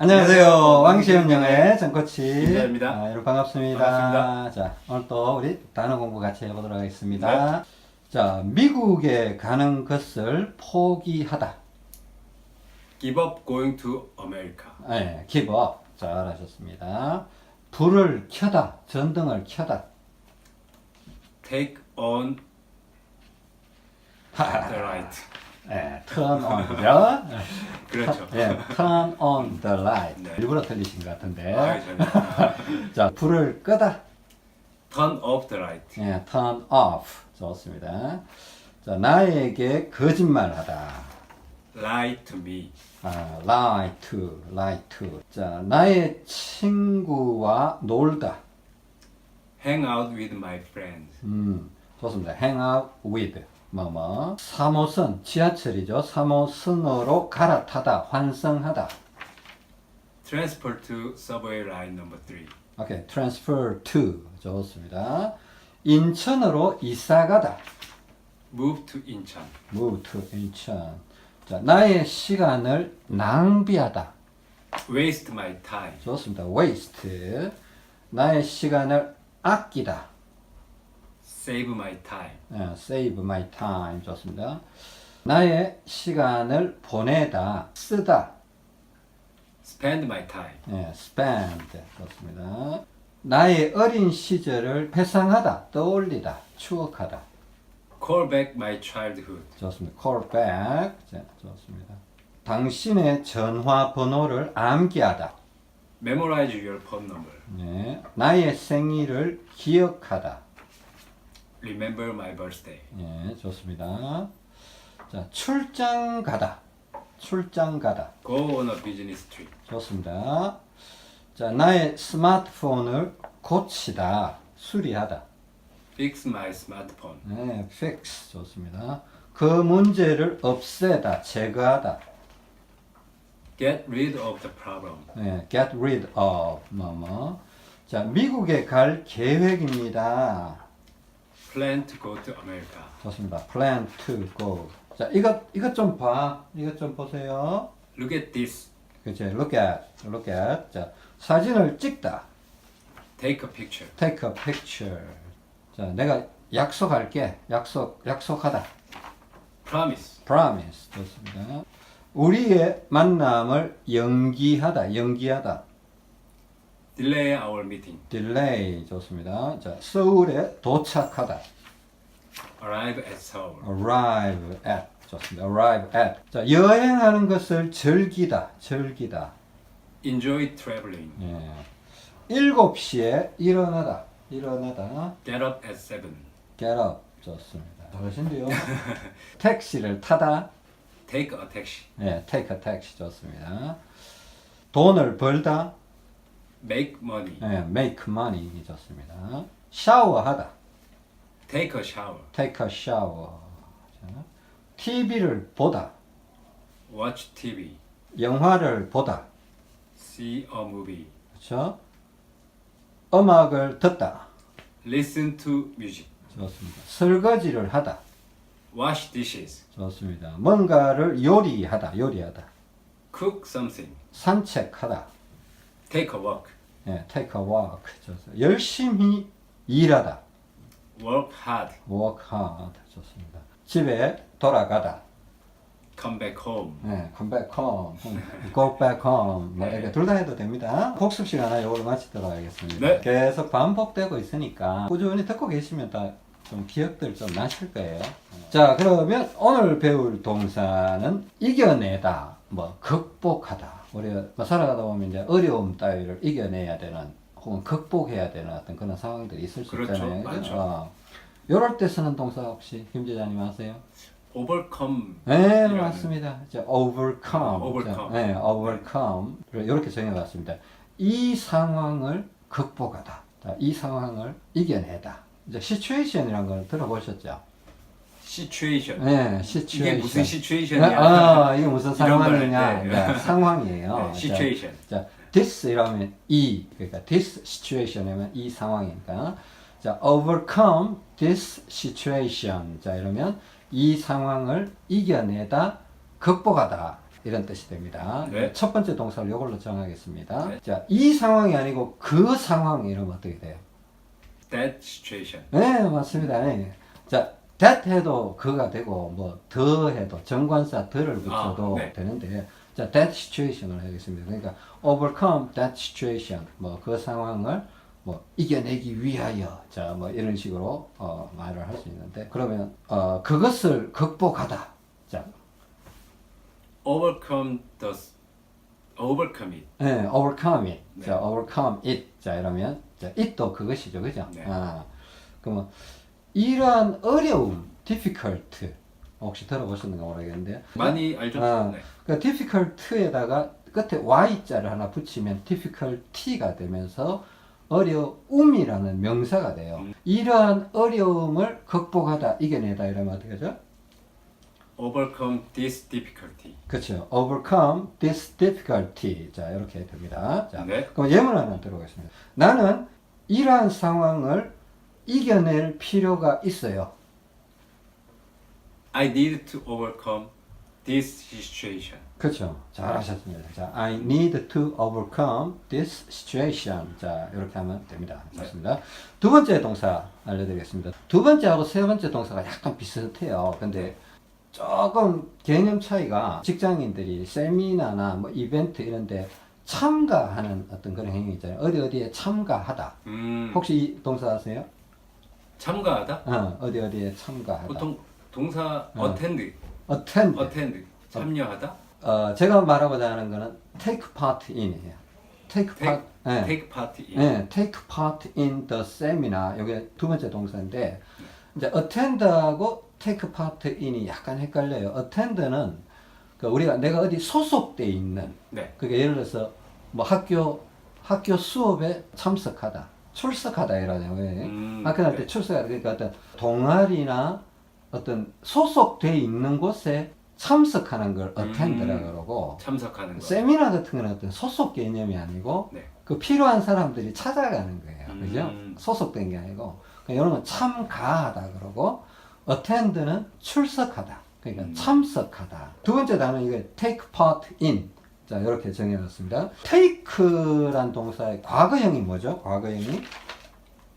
안녕하세요. 왕시험 영어의 정코치. 김자입니다. 아, 여러분 반갑습니다. 반갑습니다. 자, 오늘 또 우리 단어 공부 같이 해보도록 하겠습니다. 자, 미국에 가는 것을 포기하다. Give up going to America. 네, give up. 잘하셨습니다. 불을 켜다. 전등을 켜다. Take on the right. 네, turn on. 그죠? 그렇죠. 네, turn on the light. 네. 일부러 틀리신 것 같은데. 아. 자, 불을 끄다. Turn off the light. 예, turn off. 좋습니다. 자, 나에게 거짓말하다. Lie to me. 아, lie to, lie to. 자, 나의 친구와 놀다. Hang out with my friends. 음, 좋습니다. hang out with. 뭐, 뭐. 3호선, 지하철이죠. 3호선으로 갈아타다, 환승하다. Transfer to subway line number 3. 오케이, transfer to. 좋습니다. 인천으로 이사 가다. Move to Incheon. move to 인천. 자, 나의 시간을 낭비하다. Waste my time. 좋습니다. waste. 나의 시간을 아끼다. Save my time. 예, save my time. 좋습니다. 나의 시간을 보내다. 쓰다. Spend my time. 예, spend. 좋습니다. 나의 어린 시절을 회상하다. 떠올리다. 추억하다. Call back my childhood. 좋습니다. call back. 자, 좋습니다. 당신의 전화 번호를 암기하다. Memorize your phone number. 네. 나의 생일을 기억하다. Remember my birthday. 예, 좋습니다. 자, 출장 가다. 출장 가다. Go on a business trip. 좋습니다. 자, 나의 스마트폰을 고치다. 수리하다. Fix my smartphone. 네, fix. 좋습니다. 그 문제를 없애다. 제거하다. Get rid of the problem. 네, get rid of. 뭐, 뭐. 자, 미국에 갈 계획입니다. Plan to go to America. 좋습니다. plan to go. 자, 이것, 이것 좀 봐. 이것 좀 보세요. Look at this. 그치, look at, look at. 자, 사진을 찍다. Take a picture. take a picture. 자, 내가 약속할게. 약속, 약속하다. Promise. promise. 좋습니다. 우리의 만남을 연기하다. 연기하다. Delay our meeting. delay. 좋습니다. 자, 서울에 도착하다. Arrive at Seoul. arrive at. 좋습니다. arrive at. 자, 여행하는 것을 즐기다. 즐기다. Enjoy traveling. 예. 7시에 일어나다. 일어나다. Get up at 7. get up. 좋습니다. 잘하신데요. 택시를 타다. Take a taxi. 예, take a taxi 좋습니다. 돈을 벌다. Make money. 예, make money 좋습니다. 샤워하다. Take a shower. take a shower. 자, TV를 보다. Watch TV. 영화를 보다. See a movie. 그렇죠? 음악을 듣다. Listen to music. 좋습니다. 설거지를 하다. Wash dishes. 좋습니다. 뭔가를 요리하다. 요리하다. Cook something. 산책하다. Take a walk. 예, take a walk. 좋습니다. 열심히 일하다. Work hard. work hard. 좋습니다. 집에 돌아가다. Come back home. 네, come back home, go back home. 뭐 이렇게 둘 다 해도 됩니다. 복습 시간에 이걸 마치도록 하겠습니다. 네. 계속 반복되고 있으니까 꾸준히 듣고 계시면 다 좀 기억들 좀 나실 거예요. 자, 그러면 오늘 배울 동사는 이겨내다, 뭐 극복하다. 우리가 뭐 살아가다 보면 이제 어려움 따위를 이겨내야 되는 혹은 극복해야 되는 어떤 그런 상황들이 있을 수 그렇죠. 있잖아요. 그죠? 많죠. 어. 이럴 때 쓰는 동사 혹시 김 제자님 아세요? Overcome. 네, 이라는- 맞습니다. 이제 overcome. 아, overcome. 네, overcome. 이렇게 정해봤습니다. 이 상황을 극복하다. 자, 이 상황을 이겨내다. 이제 situation이라는 걸 들어보셨죠? Situation. 네, situation. 이게 무슨 situation이야? 아, 이게 무슨 상황이냐? 할 때. 네, 상황이에요. 네, situation. 자, 자, this 이라면 이, 그러니까 this situation이면 이 상황이니까. 자, overcome this situation. 자, 이러면 이 상황을 이겨내다, 극복하다. 이런 뜻이 됩니다. 네. 첫 번째 동사를 이걸로 정하겠습니다. 네. 자, 이 상황이 아니고 그 상황 이러면 어떻게 돼요? That situation. 네, 맞습니다. 네. 자, that 해도 그가 되고 뭐 더 해도 정관사 더를 붙여도 아, 네. 되는데 자, that situation을 하겠습니다. 그러니까 overcome that situation 뭐 그 상황을 뭐 이겨내기 위하여 자, 뭐 이런 식으로 어, 말을 할 수 있는데 그러면 어, 그것을 극복하다. 자, Overcome the overcome it. 네, overcome it. 네. 자, overcome it. 자, 이러면 자, it도 그것이죠. 그죠? 네. 아. 그러면 이러한 어려움, difficult 혹시 들어보셨는가 모르겠는데 많이 알죠? 아, 네. 그 difficult에다가 끝에 y자를 하나 붙이면 difficulty가 되면서 어려움이라는 명사가 돼요. 음. 이러한 어려움을 극복하다, 이겨내다 이러면 어떻게 하죠? Overcome this difficulty. 그렇죠. overcome this difficulty. 자, 이렇게 됩니다. 자, 네. 그럼 예문 하나 들어보겠습니다. 나는 이러한 상황을 이겨낼 필요가 있어요. I need to overcome this situation. 그렇죠. 잘하셨습니다. 자, I need to overcome this situation. 자, 이렇게 하면 됩니다. 네. 좋습니다. 두 번째 동사 알려드리겠습니다. 두 번째하고 세 번째 동사가 약간 비슷해요. 근데 조금 개념 차이가 직장인들이 세미나나 뭐 이벤트 이런데 참가하는 어떤 그런 행위 있잖아요. 어디 어디에 참가하다. 음, 혹시 이 동사 아세요? 참가하다? 어, 어디 어디에 참가하다. 보통 동사 어. attend, attend. attend 참여하다, 어, 제가 말하고자 하는 거는 take part in이에요. take take, part. 예. take part in. 네, take part in the seminar. 이게 두 번째 동사인데 이제 attend하고 take part in이 약간 헷갈려요. attend는 그 우리가 내가 어디 소속돼 있는 네. 그게 예를 들어서 뭐 학교 학교 수업에 참석하다, 출석하다 이러잖아요. 왜? 음, 학교 다닐 때 네. 출석하다 그러니까 어떤 동아리나 어떤 소속돼 있는 곳에 참석하는 걸 attend라 음. 그러고 참석하는 거. 세미나 같은 거는 어떤 소속 개념이 아니고 네. 그 필요한 사람들이 찾아가는 거예요. 음. 그죠? 소속된 게 아니고. 그러니까 이런 건 참가하다 그러고 attend는 출석하다. 그러니까 음. 참석하다. 두 번째 단어 이게 take part in. 자, 이렇게 정해놨습니다. take란 동사의 과거형이 뭐죠? 과거형이?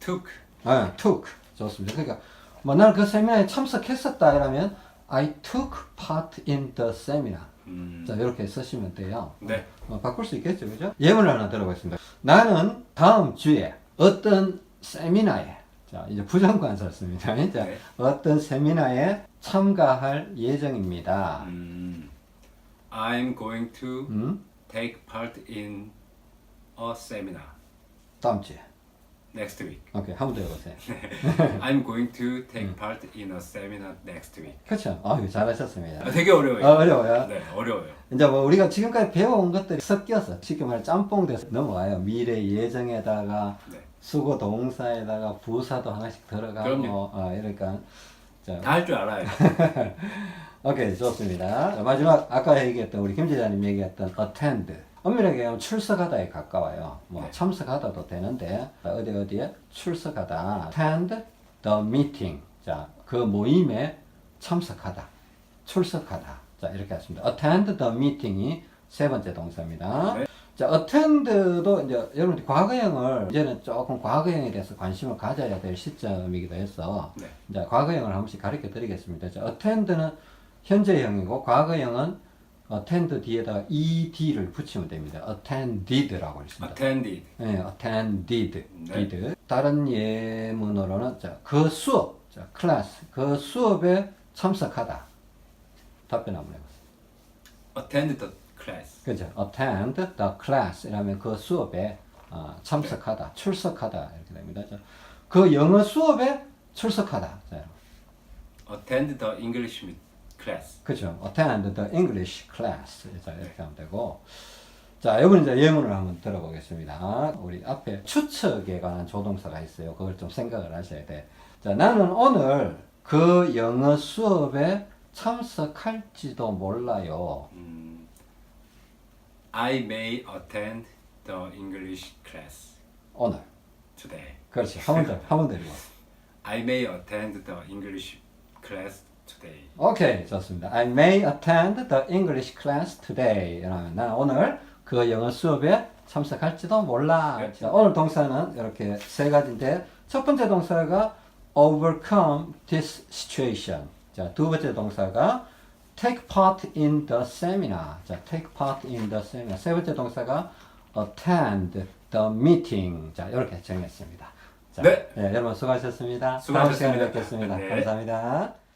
took. 아, took. 좋습니다. 그러니까 뭐 나는 그 세미나에 참석했었다 이러면 I took part in the seminar. 음, 자, 이렇게 쓰시면 돼요. 네. 어, 바꿀 수 있겠죠, 그죠? 예문을 하나 들어보겠습니다. 나는 다음 주에 어떤 세미나에, 자, 이제 부정관사 씁니다. 자, 네. 어떤 세미나에 참가할 예정입니다. 음, I'm going to 음? take part in a seminar 다음 주에. next week. 오케이, 한 번 더 해보세요. I'm going to take 음. part in a seminar next week. 그렇죠. 아유, 잘하셨습니다. 아, 되게 어려워요. 어, 어려워요. 네, 어려워요. 이제 뭐 우리가 지금까지 배워온 것들이 섞여서 쉽게 말해 짬뽕 돼서 넘어와요. 미래 예정에다가 네. 수고 동사에다가 부사도 하나씩 들어가고 그럼요. 어, 이러니까 자, 다 할 줄 알아요. 오케이 좋습니다. 자, 마지막 아까 얘기했던 우리 김 지사님 얘기했던 attend 엄밀하게 하면 출석하다에 가까워요. 뭐 네. 참석하다도 되는데 어디 어디에 출석하다. attend the meeting. 자, 그 모임에 참석하다. 출석하다. 자, 이렇게 했습니다. attend the meeting이 세 번째 동사입니다. 네. 자, attend도 이제 여러분들 과거형을 이제는 조금 과거형에 대해서 관심을 가져야 될 시점이기도 해서 네. 이제 과거형을 한 번씩 가르쳐 드리겠습니다. 자, attend는 현재형이고 과거형은 attend 뒤에다가 ed를 붙이면 됩니다. attended라고 있습니다. attended. 네, attended. 네. did. 다른 예문으로는 자, 그 수업, 자, class, 그 수업에 참석하다. 답변 한번 해보세요. attend the class. 그죠? attend the class 이라면 그 수업에 어, 참석하다, 출석하다 이렇게 됩니다. 자, 그 영어 수업에 출석하다. 자, attend the English mi- class. 그죠? attend the English class. 자, 이렇게 하면 되고. 자, 이번 이제 예문을 한번 들어보겠습니다. 우리 앞에 추측에 관한 조동사가 있어요. 그걸 좀 생각을 하셔야 돼. 자, 나는 오늘 그 영어 수업에 참석할지도 몰라요. 음, I may attend the English class 오늘. today. 그렇지. 한번 더, 한번 더 읽어. I may attend the English class today. 오케이, 좋습니다. I may attend the English class today. 이러면 나 오늘 그 영어 수업에 참석할지도 몰라. 네. 자, 오늘 동사는 이렇게 세 가지인데 첫 번째 동사가 overcome this situation. 자, 두 번째 동사가 take part in the seminar. 자, take part in the seminar. 세 번째 동사가 attend the meeting. 자, 이렇게 정했습니다. 자, 네. 여러분 수고하셨습니다. 다음 수고하셨습니다. 시간에 뵙겠습니다. 네. 감사합니다.